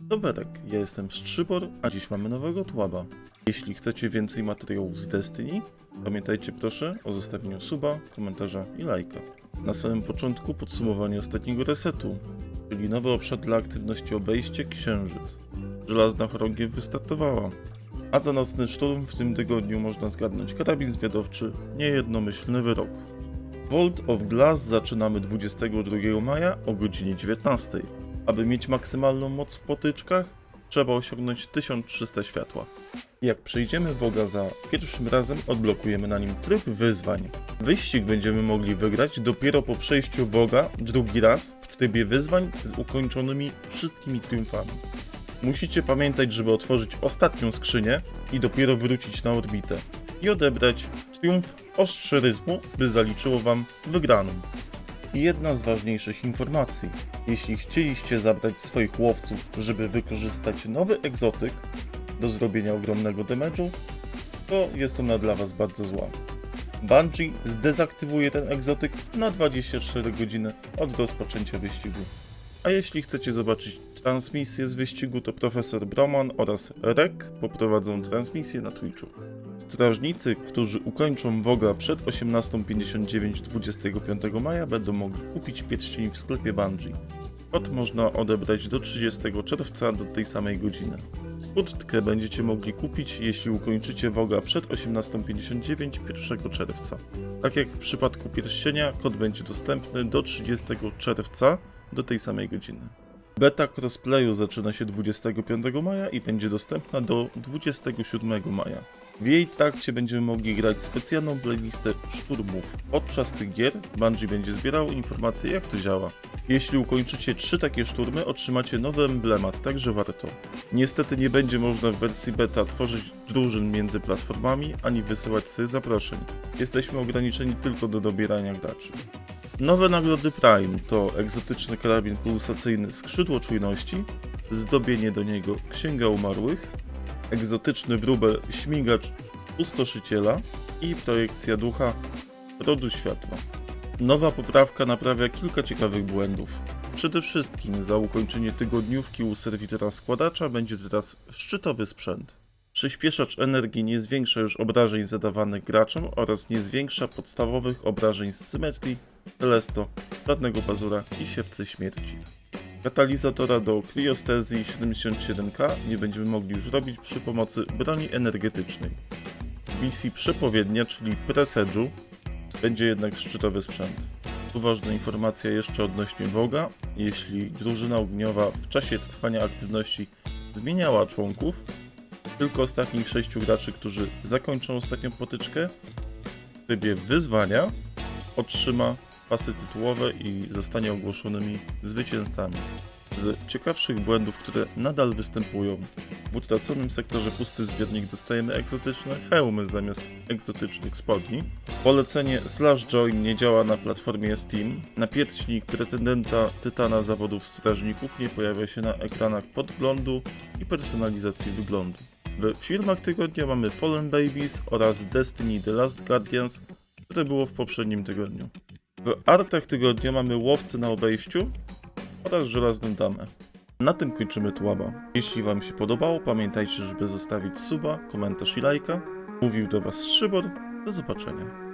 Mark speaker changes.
Speaker 1: Doberek, ja jestem Strzybor, a dziś mamy nowego tłaba. Jeśli chcecie więcej materiałów z Destiny, pamiętajcie proszę o zostawieniu suba, komentarza i lajka. Na samym początku podsumowanie ostatniego resetu, czyli nowy obszar dla aktywności obejście Księżyc. Żelazna chorągiew wystartowała, a za nocny szturm w tym tygodniu można zgadnąć karabin zwiadowczy, niejednomyślny wyrok. Vault of Glass zaczynamy 22 maja o godzinie 19. Aby mieć maksymalną moc w potyczkach, trzeba osiągnąć 1300 światła. Jak przejdziemy Woga za pierwszym razem, odblokujemy na nim tryb wyzwań. Wyścig będziemy mogli wygrać dopiero po przejściu Woga drugi raz w trybie wyzwań z ukończonymi wszystkimi triumfami. Musicie pamiętać, żeby otworzyć ostatnią skrzynię i dopiero wrócić na orbitę i odebrać triumf ostrzy rytmu, by zaliczyło wam wygraną. I jedna z ważniejszych informacji. Jeśli chcieliście zabrać swoich łowców, żeby wykorzystać nowy egzotyk do zrobienia ogromnego damage'u, to jest ona dla was bardzo zła. Bungie zdezaktywuje ten egzotyk na 24 godziny od rozpoczęcia wyścigu. A jeśli chcecie zobaczyć transmisję z wyścigu, to profesor Broman oraz Rek poprowadzą transmisję na Twitchu. Strażnicy, którzy ukończą Woga przed 18.59 25 maja będą mogli kupić pierścień w sklepie Bungie. Kod można odebrać do 30 czerwca do tej samej godziny. Kurtkę będziecie mogli kupić, jeśli ukończycie Woga przed 18.59 1 czerwca. Tak jak w przypadku pierścienia, kod będzie dostępny do 30 czerwca do tej samej godziny. Beta crossplayu zaczyna się 25 maja i będzie dostępna do 27 maja. W jej trakcie będziemy mogli grać specjalną playlistę szturmów. Podczas tych gier Bungie będzie zbierało informacje jak to działa. Jeśli ukończycie trzy takie szturmy, otrzymacie nowy emblemat, także warto. Niestety nie będzie można w wersji beta tworzyć drużyn między platformami, ani wysyłać sobie zaproszeń. Jesteśmy ograniczeni tylko do dobierania graczy. Nowe nagrody Prime to egzotyczny karabin pulsacyjny skrzydło czujności, zdobienie do niego Księga Umarłych, egzotyczny wróbel śmigacz pustoszyciela i projekcja ducha rodu światła. Nowa poprawka naprawia kilka ciekawych błędów. Przede wszystkim za ukończenie tygodniówki u serwitora składacza będzie teraz szczytowy sprzęt. Przyspieszacz energii nie zwiększa już obrażeń zadawanych graczom oraz nie zwiększa podstawowych obrażeń z symetrii, telesto, żadnego pazura i siewcy śmierci. Katalizatora do kriostezji 77K nie będziemy mogli już robić przy pomocy broni energetycznej. Misji przepowiednia, czyli presedżu, będzie jednak szczytowy sprzęt. Tu ważna informacja jeszcze odnośnie Woga. Jeśli drużyna ogniowa w czasie trwania aktywności zmieniała członków, tylko ostatnich sześciu graczy, którzy zakończą ostatnią potyczkę w trybie wyzwania, otrzyma pasy tytułowe i zostanie ogłoszonymi zwycięzcami. Z ciekawszych błędów, które nadal występują, w utraconym sektorze pusty zbiornik dostajemy egzotyczne hełmy zamiast egzotycznych spodni. Polecenie Slash Join nie działa na platformie Steam. Napierśnik pretendenta Tytana zawodów strażników nie pojawia się na ekranach podglądu i personalizacji wyglądu. W filmach tygodnia mamy Fallen Babies oraz Destiny The Last Guardians, które było w poprzednim tygodniu. W artach tygodnia mamy łowcy na obejściu oraz żelazną damę. Na tym kończymy tłaba. Jeśli Wam się podobało, pamiętajcie, żeby zostawić suba, komentarz i lajka. Mówił do Was Szybor. Do zobaczenia.